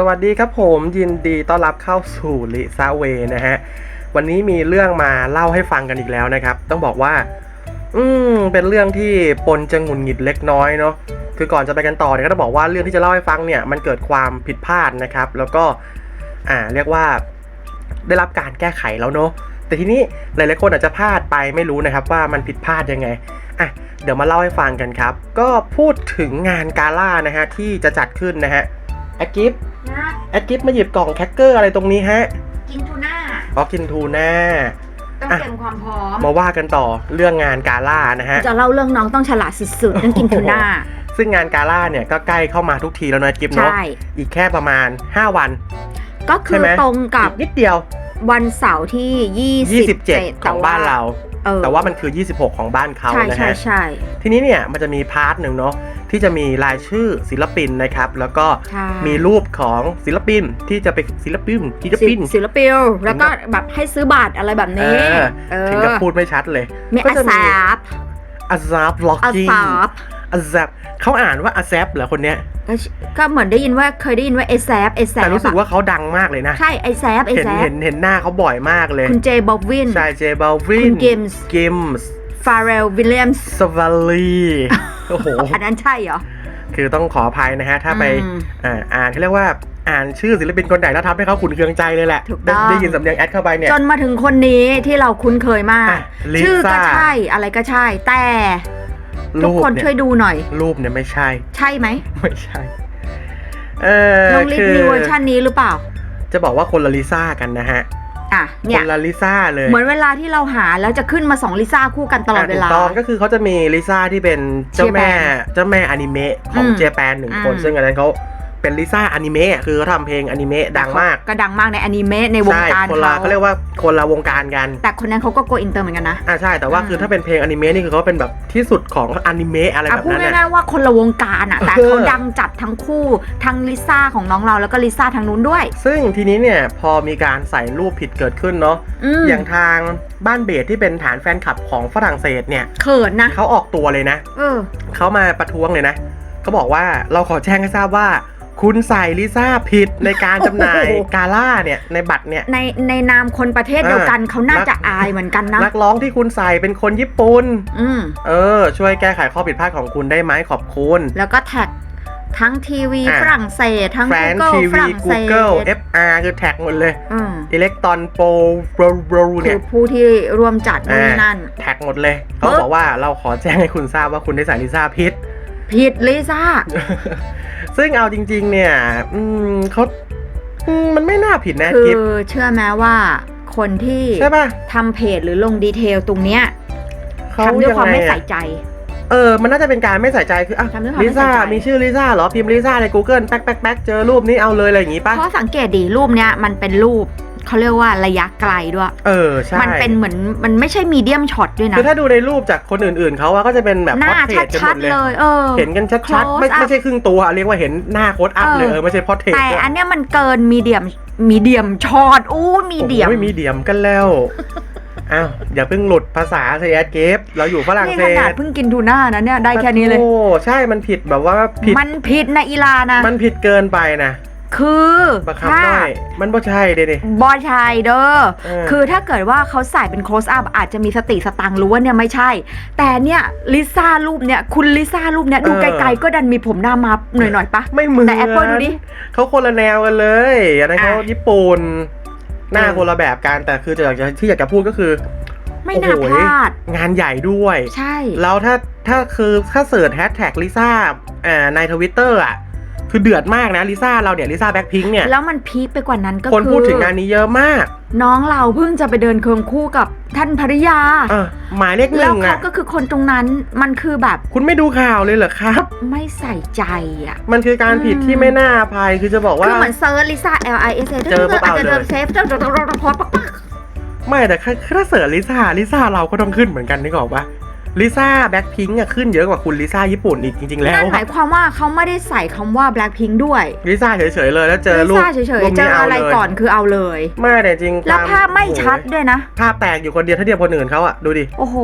สวัสดีครับผมยินดีต้อนรับเข้าสู่ลิซาเวนะฮะ วันนี้มีเรื่องมาเล่าให้ฟังกันอีกแล้วนะครับ ต้องบอกว่า อืมเป็นเรื่องที่ปนจะหงุนหงิดเล็กน้อยเนาะคือก่อนจะไปกันต่อเนี่ยก็ต้องบอกว่าเรื่องที่จะเล่าให้ฟังเนี่ยมันเกิดความผิดพลาดนะครับ แล้วก็อ่าเรียกว่า ได้รับการแก้ไขแล้วเนาะแต่ทีนี้หลายๆคนอาจจะพลาดไปไม่รู้นะครับ ว่ามันผิดพลาดยังไงอะเดี๋ยวมาเล่าให้ฟังกันครับ ก็พูดถึงงานกาล่านะฮะที่จะจัดขึ้นนะฮะอดกิฟ นะแอดกิฟมาหยิบกล่องแคคเกอร์อะไรตรงนี้ฮะกินทูน่าอ๋อกินทูน่าต้องอะเตรียมความพร้อม มาว่ากันต่อเรื่องงานกาล่านะฮะ จะเล่าเรื่องน้องต้องฉลาดสุดๆต้องกินทูน่าซึ่งงานกาล่าเนี่ยก็ใกล้เข้ามาทุกทีแล้วนะกิฟเนาะใช่อีกแค่ประมาณ 5 วัน ก็คืใช่อไหมตรงกับอีนิดเดียววันเสาร์ที่ 27 ของบ้านเราเออแต่ว่ามันคือ 26 ของบ้านเขาใช่นะใช่ฮะ ใช่ ทีนี้เนี่ยมันจะมีพาร์ทหนึ่งเนาะที่จะมีรายชื่อศิลปินนะครับ แล้วก็ใช่ มีรูปของศิลปินที่จะไปศิลปินศิลปิน ศิลปินแล้วก็แบบให้ซื้อบัตรอะไรแบบเอนี้อเออถึงกับพูดไม่ชัดเลย มีก็อาจะซาบอาซาบล็อกอากิ้งซาบ อาซาบเขาอ่านว่าอาแซบเหรอคนเนี้ยก็ก็เหมือนได้ยินว่าเคยได้ยินว่าไอแซบไอแซบแต่รู้สึกว่าเขาดังมากเลยนะ ใช่ไอแซบไอเห็นแซบเห็นเห็นหน้าเขาบ่อยมากเลย คุณเจบอบวินใช่เจเบลวิคุนณ Gims กิมส์ฟาเรลวิลเลียมส์สวัลลีโอ้โหอันนั้นใช่เหรอ คือต้องขออภัยนะฮะ ถ้าไปอืมอ่าอ่านเขาเรียกว่าอ่านชื่อศิลปินคนไหนแล้วทำให้เขาขุนเคืองใจเลยแหละถูกได้ต้องได้ยินสำเนียงแอดเข้าไปเนี่ย จนมาถึงคนนี้ที่เราคุ้นเคยมากอะลิซ่าชื่อก็ใช่อะไรก็ใช่แต่ ทุกคนเนี่ยช่วยดูหน่อย รูปเนี่ยไม่ใช่ ใช่ไหมไม่ใช่ เออน้องลิฟคือมีเวอร์ชันนี้หรือเปล่า จะบอกว่าคนละลิซ่ากันนะฮะอะคเนี่ยนละลิซ่าเลย เหมือนเวลาที่เราหาแล้วจะขึ้นมาสองลิซ่าคู่กันตลอดเวลาถูกต้องก็คือเขาจะมีลิซ่าที่เป็นเจ้าแม่เจแปนเจ้าแม่อนิเมะของอืมเจแปนหนึ่งคนอืมซึ่งอันนั้นเขา เป็นลิซ่าอนิเมะคือเขาทำเพลงอนิเมะดังมากก็ดังมากในอนิเมะในวงใช่การคนละเขาเขาเรียกว่าคนละวงการกัน แต่คนนั้นเขาก็โกอินเตอร์เหมือนกันนะอ่าใช่แต่ว่าอืมคือถ้าเป็นเพลงอนิเมะนี่คือเขาเป็นแบบที่สุดของอนิเมะอะไรอะแบบพูดนั้นน่ะง่ายๆว่าคนละวงการอะแต่เออเขาดังจัดทั้งคู่ทั้งลิซ่าของน้องเราแล้วก็ลิซ่าทางนู้นด้วย ซึ่งทีนี้เนี่ยพอมีการใส่รูปผิดเกิดขึ้นเนาะอืมอย่างทางบ้านเบสที่เป็นฐานแฟนคลับของฝรั่งเศสเนี่ยเขินนะเขาออกตัวเลยนะเออเขามาประท้วงเลยนะเขาบอกว่าเราขอแจ้งให้ทราบว่า คุณใส่ลิซ่าผิดในการจำหน่ายโอ้โห กาล่าเนี่ยในบัตรเนี่ย ในในนามคนประเทศเดียวกันเขาน่าจะอายเหมือนกันนะ นักร้องที่คุณใส่เป็นคนญี่ปุ่น อืม เออ ช่วยแก้ไขข้อผิดพลาดของคุณได้ไหมขอบคุณ แล้วก็แท็กทั้งทีวีอะ ฝรั่งเศส ทั้ง แฟน Google ทีฝวี รั่งเศส Google FR คือแท็กหมดเลยอืมอิเล็กตรอนโปรโปรคืเนี่อยผู้ที่ร่วมจัดนู่นนนั่น แท็กหมดเลย เขาปึ๊บบอกว่าเราขอแจ้งให้คุณทราบว่าคุณได้ใส่ลิซ่าพิษ ผิดลิซ่า ซึ่งเอาจริง ๆ เนี่ย อืมเขาอืมมันไม่น่าผิดนะคืกิฟอเชื่อไหมว่าคนที่ใช่ป่ะทำเพจหรือลงดีเทลตรงเนี้ยเขาทำด้วยความไม่งงอะใส่ใจ เออ มันน่าจะเป็นการไม่ใส่ใจคืออะทำด้วยความไม่ลิซ่าใส่ใจมีชื่อลิซ่าเหรอพิมพ์ลิซ่าใน Google แป๊กแป๊กแป๊กเจอรูปนี้เอาเลยอะไรอย่างงี้ป่ะเพราะสังเกตดีรูปเนี้ยมันเป็นรูป เขาเรียกว่าระยะไกลด้วย เออใช่มันเป็นเหมือนมันไม่ใช่มีเดียมช็อตด้วยนะ คือถ้าดูในรูปจากคนอื่นๆเขาอะก็จะเป็นแบบหน้าพอเทรตกันหชัมดดเลยๆเลยเออเห็นกันชัดๆ Close ไม่ up ไม่ใช่ครึ่งตัว เรียกว่าเห็นหน้าโค้ดอัพเลยเออเออไม่ใช่พอเทรตแต่อันเนี้ยมันเกินมีเดียมมีเดียมช็อตอู้มีเดียมไม่มีเดียมกันแล้วอ้าวอย่าเพิ่งหลุดภาษาเซียเกฟเราอยู่ฝรั่งนี่เศขนาดสเพิ่งกินทูน่านะเนี่ยได้แค่นี้เลยโอ้ใช่มันผิดแบบว่าผิดมันผิดนะอีลานะ มันผิดเกินไปนะ คือบังคับถ้าได้มันบ่ใช่เด้ดิบอชายเด้อ เออ คือถ้าเกิดว่าเขาใส่เป็น close up อาจจะมีสติสตังค์รู้ว่าเนี่ยไม่ใช่ แต่เนี่ยลิซ่ารูปเนี่ยคุณลิซ่ารูปเนี่ยดูไกลๆก็ดันมีผมหน้ามัฟหน่อยๆปะ ไม่เหมือนแต่ Apple ดูดิเขาคนละแนวกันเลยอันนั้นเขาอะญี่ปุ่นหน้าเออ คนละแบบกันแต่คือจะอยากจะที่อยากจะพูดก็คือ ไม่น่าโอ้พโหลาด งานใหญ่ด้วย ใช่ แล้วถ้าถ้าคือถ้าเสิร์ชแฮชแท็กลิซ่าอ่าในทวิตเตอร์อะ คือเดือดมากนะลิซ่าเราเนี่ยลิซ่าแบ็คพิงค์เนี่ยแล้วมันพีคไปกว่านั้นก็คนคือพูดถึงงานนี้เยอะมาก น้องเราเพิ่งจะไปเดินเคืองคู่กับท่านภริยาเออหมายเลขหแล้วนึ่งเขาอะก็คือคนตรงนั้นมันคือแบบ คุณไม่ดูข่าวเลยเหรอครับ ไม่ใส่ใจอะ มันคือการผิดอืมที่ไม่น่าอภัยคือจะบอกว่าคือเหมือนเซิร์ชลิซ่า L I S A เจอปุ๊บเอาเลยจจะเดินเซฟเจอจะโพสต์ปักไม่แต่ถ้าเสิร์ชลิซ่าลิซ่าเราก็ต้องขึ้นเหมือนกันนึกออกปะ ลิซ่าแบ็คพิงค์อะขึ้นเยอะกว่าคุณลิซ่าญี่ปุ่นอีกจริงๆๆแล้นั่วนหมายความว่าเขาไม่ได้ใส่คำว่า Blackpink ด้วยลิซ่าเฉยๆเลยแล้วเจอลิรูปซ่าเฉยรูปๆเจนี้อเอาอะไรเลยก่อนคือเอาเลย ไม่แต่จริงแล้วควภาพไม่ชัดโอ้โหด้วยนะ ภาพแตกอยู่คนเดียวถ้าเทียบคนอื่นเขาอะดูดิ โอ้โห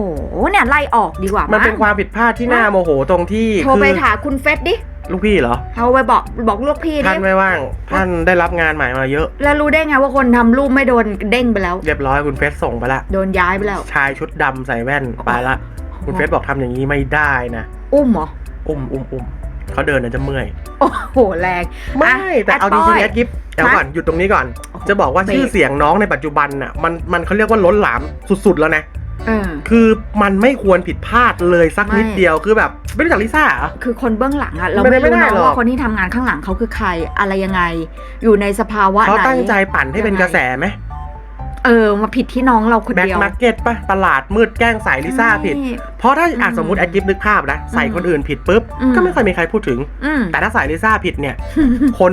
เนี่ยไล่ออกดีกว่ามันมั้เป็นงความผิดพลาดที่น่าโมโหตรงที่โทรไปคือถามคุณเฟสดิ ลูกพี่เหรอเขาไปบอกบอกลูกพี่ท่านดิไม่ว่าง ท่านได้รับงานใหม่มาเยอะ แล้วรู้ได้ไงว่าคนทำรูปไม่โดนเด้งไปแล้ว เรียบร้อยคุณเฟสส่งไปละ โดนย้ายไปแล้ว ชายชุดดำใส่แว่นไปละ คุณเฟสบอกทำอย่างนี้ไม่ได้นะ อุ้มเหรอ อุ้มอุ้มอุ้มเขาเดินน่ะจะเมื่อย โอ้โหแรง ไม่ะแต่เอาจดริงบยๆแอดกิฟเดี๋ยวก่อนหยุดตรงนี้ก่อนโอ้โหจะบอกว่าเบรกชื่อเสียงน้องในปัจจุบันน่ะ มันมันเขาเรียกว่าล้นหลามสุดๆแล้วนะเออคือมันไม่ควรผิดพลาดเลยสักนิดไม่เดียวคือแบบไม่รู้จักลิซ่าเหรอคือคนเบื้องหลังอะเราไม่ได้ไม่รู้ไม่ได้นะหรอกว่าคนที่ทำงานข้างหลังเขาคือใครอะไรยังไง อยู่ในสภาวะเขาไหนตั้งใจปั่นให้เป็นยังไงกระแสไหม เออมาผิดที่น้องเราคนแบ็คเดียว มาร์เก็ตปะตลาดมืดแกล้งใส่ลิซ่าผิดใช่เพราะถ้าอะอืมสมมติแอดกิฟนึกภาพนะใส่อืมคนอื่นผิดปุ๊บ อืม ก็ไม่ค่อยมีใครพูดถึง อืม แต่ถ้าใส่ลิซ่าผิดเนี่ย คน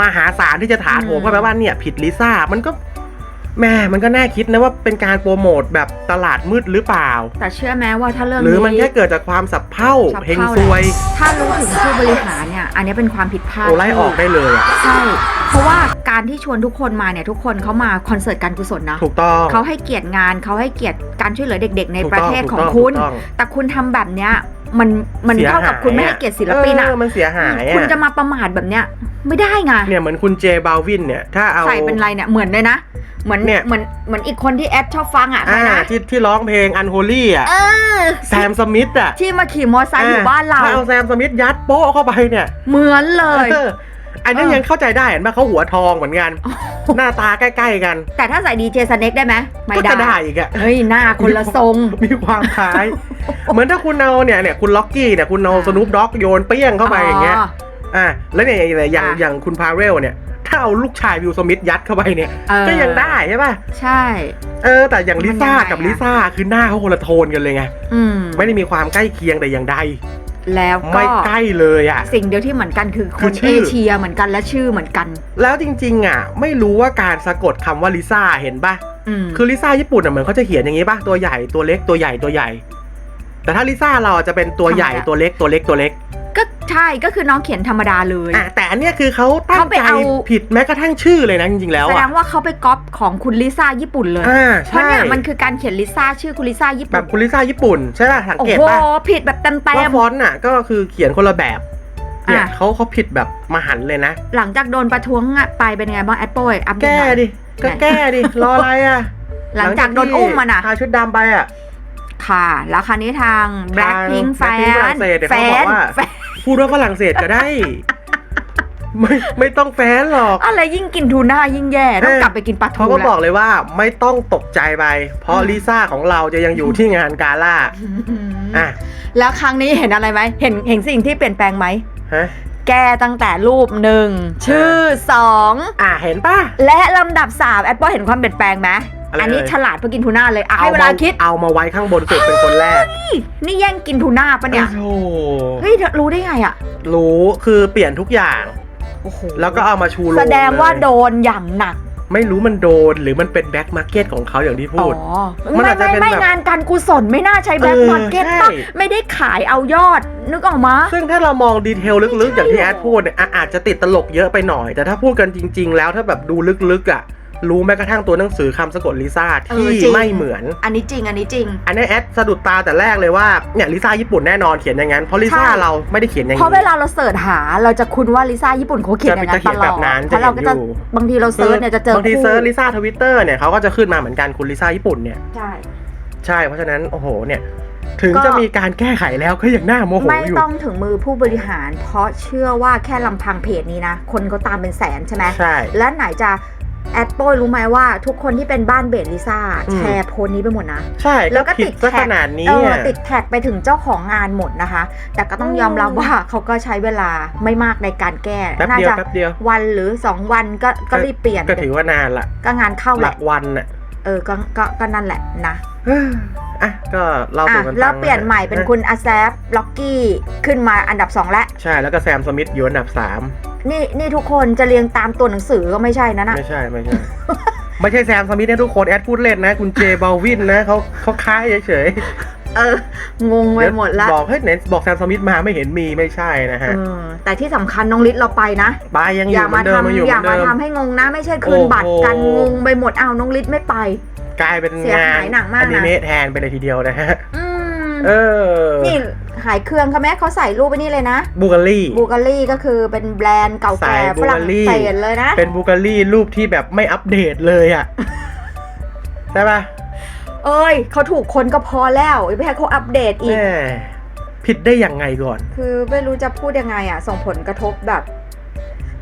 มหาศาลที่จะถาโถมอืมเข้าไปว่าเนี่ยผิดลิซ่ามันก็ แม่มันก็น่าคิดนะว่าเป็นการโปรโมทแบบตลาดมืดหรือเปล่า แต่เชื่อไหมว่าถ้าเรื่องหรือมันนี้แค่เกิดจากความสับเพร่าสับเฮงเพร่าซวย ถ้ารู้ถึงผู้บริหารเนี่ย อันนี้เป็นความผิดพลาดโอไล่ออกได้เลยอะใช่เพราะว่าการที่ชวนทุกคนมาเนี่ยทุกคนเขามาคอนเสิร์ตการกุศลนะถูกต้องเขาให้เกียรติงานเขาให้เกียรติการช่วยเหลือเด็ก ๆ ในถูกประต้องเทศถูกของต้องคุณถูกต้องแต่คุณทำแบบเนี้ย มันมันสียเท่ากับคุณไม่หให้เกียรติศิลปินอะเออมันเสียหายคุณอะจะมาประมาทแบบเนี้ยไม่ได้ไงเนี่ยเหมือนคุณเจบาวินเนี่ยถ้าเอาใส่เป็นไรเนี่ยเหมือนเลยนะเหมือนเนี่ยเหมือนเหมือนอีกคนที่แอดชอบฟังอะใครอ่านะที่ที่ร้องเพลงอันโฮลี่อะเออแซมสมิธอะที่มาขี่มอไซค์อยู่บ้านเราถ้เอาแซมสมิธยัดโป๊ะเข้าไปเนี่ย เหมือนเลยเอออันนี้เออยังเข้าใจได้เห็นไหมเขาหัวทองเหมือนกัน หน้าตาใกล้ ๆ กัน แต่ถ้าใส่ดีเจสเน็กได้ไหมไม่ก็ได้จะได้อีกอะเฮ้ยหน้าคนละทรง มีความคล้าย เหมือนถ้าคุณเอาเนี่ยเนี่ยคุณล็อกกี้เนี่ยคุณเอาสนุปด็อกโยนเปี้ยงเข้าไปอย่างเงี้ยอะแล้วเนี่ยอย่างอย่างอะอย่างคุณพาเรลเนี่ยถ้าเอาลูกชายวิลสมิธยัดเข้าไปเนี่ยเออก็ยังได้ใช่ป่ะ ใช่ เออ แต่อย่างลิซ่ามันยังไงกับอะลิซ่าคือหน้าเขาคนละโทนกันเลยไงอืมไม่ได้มีความใกล้เคียงแต่อย่างใด แล้วก็ไม่ใกล้เลยอะ สิ่งเดียวที่เหมือนกันคือคคืนอชื่เออ เชียเหมือนกันและชื่อเหมือนกัน แล้วจริงๆอะ ไม่รู้ว่าการสะกดคำว่าลิซ่าเห็นป่ะอืมคือลิซ่าญี่ปุ่นอะเหมือนเขาจะเขียนอย่างนี้ป่ะตัวใหญ่ตัวเล็กตัวใหญ่ตัวใหญ่ แต่ถ้าลิซ่าเราจะเป็นตัวใหญ่ตัวเล็กตัวเล็กตัวเล็ก ก็ใช่ก็คือน้องเขียนธรรมดาเลย อะแต่อันเนี้ยคือเขาตั้งเขาไปใจเอา ผิดแม้กระทั่งชื่อเลยนะจริงๆแล้วแสดอะ งว่าเขาไปก๊อปของคุณลิซ่าญี่ปุ่นเลยอ่าเพราะใช่เนี่ยมันคือการเขียนลิซ่าชื่อคุณลิซ่าญี่แบปุ่บนคุณลิซ่าญี่ปุ่นใช่ป่ะสังโอ้เกตโหป่ะผิดแบบเต็มเต็ว่าม ฟอนต์อะก็คือเขียนคนละแบบเนี่ยอะ เขาเขาผิดแบบมหันต์เลยนะ หลังจากโดนประท้วงอะไปเป็นไงบ้างแอดโป้ยอัปเดตแก้หน่อย ดิก็ไหนแก้ดิ รออะไรอะหลังจากโดนอุ้มมานะทาชุดดำไปอะ ค่ะ แล้วคราวนี้ทาง Blackpink แฟ Blackpink ฝรั่นงเศสเดี๋ยวแฟเขาบอกนว่า แฟน พูดว่าฝรั่งเศสก็ได้ ไม่ไม่ต้องแฟนหรอก อะไรยิ่งกินทูน่ายิ่งแย่ต้องเออกลับไปกินปลาทูเขาก็แล้วบอกเลยว่าไม่ต้องตกใจไป เพราะอืมลิซ่าของเราจะยังอยู่ที่งานกาล่าอืมอะแล้วครั้งนี้เห็นอะไรไหมเห็นเห็นสิ่งที่เปลี่ยนแปลงไหมฮะแก้ตั้งแต่รูปหนึ่งชื่อสองอะเห็นป่ะ และลำดับสามแอดโป้เห็นความเปลี่ยนแปลงไหม อะไรอันนี้เอ่ยฉลาดเพื่อกินทูน่าเลยอะให้เวลาคิดเอามาไว้ข้างบนสุดเป็นคนแรก นี่แย่งกินทูน่าปะเนี่ยโอ้โหเฮ้ยเธอรู้ได้ไงอะรู้คือเปลี่ยนทุกอย่างโอ้โหแล้วก็เอามาชูโรงแสดงว่าเลยโดนอย่างหนัก ไม่รู้มันโดนหรือมันเป็นแบ็คมาร์เก็ตของเขาอย่างที่อ๋พูอดมันไม่อาจจะไม่เป็นไม่แบบงานการกุศลไม่น่าใช้แบล็คเออมาร์เก็ตใช่ป่ะไม่ได้ขายเอายอด นึกออกมา ซึ่งถ้าเรามองดีเทลลึกๆ อย่างที่หรอแอดพูดเนี่ยอะอาจจะติดตลกเยอะไปหน่อย แต่ถ้าพูดกันจริง ๆ แล้วถ้าแบบดูลึกๆอะ รู้แม้กระทั่งตัวหนังสือคำสะกดลิซ่าเอที่อจริง ไม่เหมือน อันนี้จริง อันนี้จริง อันนี้แอดสะดุดตาแต่แรกเลยว่าเนี่ยลิซ่าญี่ปุ่นแน่นอนเขียนอย่างนั้นเพราะลิซ่าใช่ เราไม่ได้เขียนอย่างเพราะเวนี้ ลาเราเสิร์ชหาเราจะคุ้นว่าลิซ่าญี่ปุ่นเขาเขียนอย่างนั้นจะเขีตยนลแบอดบนั้นเพราะเราก็จะจะเห็นอยู่ บางทีเราเซิร์ชเนี่ยจะเจอบางทีคู่เซิร์ชลิซ่าทวิตเตอร์เนี่ยเขาก็จะขึ้นมาเหมือนกันคุณลิซ่าญี่ปุ่นเนี่ยใช่ ใช่เพราะฉะนั้นโอ้โหเนี่ยถึงก็ จะมีการแก้ไขแล้วก็ยังน่าโมโหไม่อยู่ ต้องถึงมือผู้บริหาร เพราะเชื่อว่าแค่ลำพังเพจนี้นะ คนเขาตามเป็นแสนใช่ไหม ใช่ และไหนจะ แอดโป้ยรู้ไหมว่าทุกคนที่เป็นบ้านเบสลิซ่าอืมแชร์โพสต์นี้ไปหมดนะ ใช่แล้แล้ววก็ก็ผิติดดซะแท็ขกนาดนี้เอออะติดแท็กไปถึงเจ้าของงานหมดนะคะ แต่ก็ต้องอืมยอมรับว่าเขาก็ใช้เวลาไม่มากในการแก้แป๊บน่าเดียวจะแป๊บเดียววันหรือสองวันก็ก็รีบเปลี่ยน ก็ถือว่านานละก็งานเข้าหแหลัละกวันน่ะเออก็ก็ก็นั่นแหละนะเอ้ออะก็เราอะสู่กันฟังแล้วเปลี่ยนใหม่เป็นนะคุณอาแซฟล็อกกี้ขึ้นมาอันดับสองแล้วใช่แล้วก็แซมสมิธอยู่อันดับสามนี่นี่ทุกคนจะเรียงตามตัวหนังสือก็ไม่ใช่นะนะไม่ใช่ไม่ใช่ไม่ใช่แซมสมิธนะทุกคนแอดพูดเล่นนะคุณเจบาวินนะเขาเขาค้ายเฉยเอองงๆไปหมดละบอกเฮ้ยไหนบอกแซมสมิธมาไม่เห็นมีไม่ใช่นะฮะเออแต่ที่สำคัญน้องลิศเราไปนะบายยังออย่ายู่เหมืมาอนเดิมทำยังอยู่อเหมืย่าอนมาเดิมทำให้งงนะ ไม่ใช่คืนโอ้โหบัตรกันงงไปหมดอ้าวน้องลิศไม่ไป กลายเป็นเสียงาหานยหนักมากนะ อนิเมะแทนไปเลยทีเดียวนะฮะ อืมเออ นี่หายเครื่องเขาไหมเขาใส่รูปไปนี่เลยนะ บูการี บูการีก็คือเป็นแบรนด์เก่าสาแก่ยฝรั่ง Bulgari เศสเลยนะ เป็นบูการีรูปที่แบบไม่อัปเดตเลยอะ ใช่ปะเอ้ยเขาถูกคนก็พอแล้วไม่ให้เขาอัปเดตอีก แม่ผิดได้ยังไงก่อน คือไม่รู้จะพูดยังไงอะ ส่งผลกระทบแบบ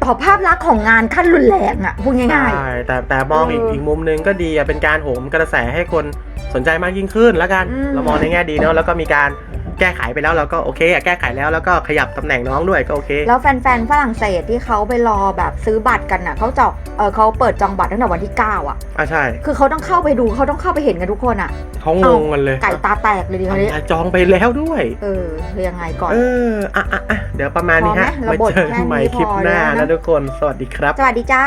ต่อภาพลักษณ์ของงานขั้นรุนแรงอะพูดง่ายใช่แต่แต่มองอีกเอออีอีกมุมนึงก็ดีอะเป็นการโหมกระแสให้คนสนใจมากยิ่งขึ้นแล้วกันอืมเรามองในแง่ดีเนาะแล้วก็มีการ แก้ไขไปแล้วเราก็โอเคอะแก้ไขแล้วแล้วก็ขยับตำแหน่งน้องด้วยก็โอเคๆแล้วแฟนๆฝรั่งเศสที่เขาไปรอแบบซื้อบัตรกันอะเขาจองเออเขาเปิดจองบัตรตั้งแต่วันที่ 9 อะ อะใช่คือเขาต้องเข้าไปดูเขาต้องเข้าไปเห็นกันทุกคนอะเขางงกันเลยไก่ตาแตกเลยดีเขานี้อะจองไปแล้วด้วย เออคือยังไงก่อน เอออะอะอะเดี๋ยวประมาณนี้ฮะพอไหมเราไว้บ่นเจอแค่กันใหม่นี้คลิปพอหน้าแล้วนะนะทุกคน สวัสดีครับ สวัสดีจ้า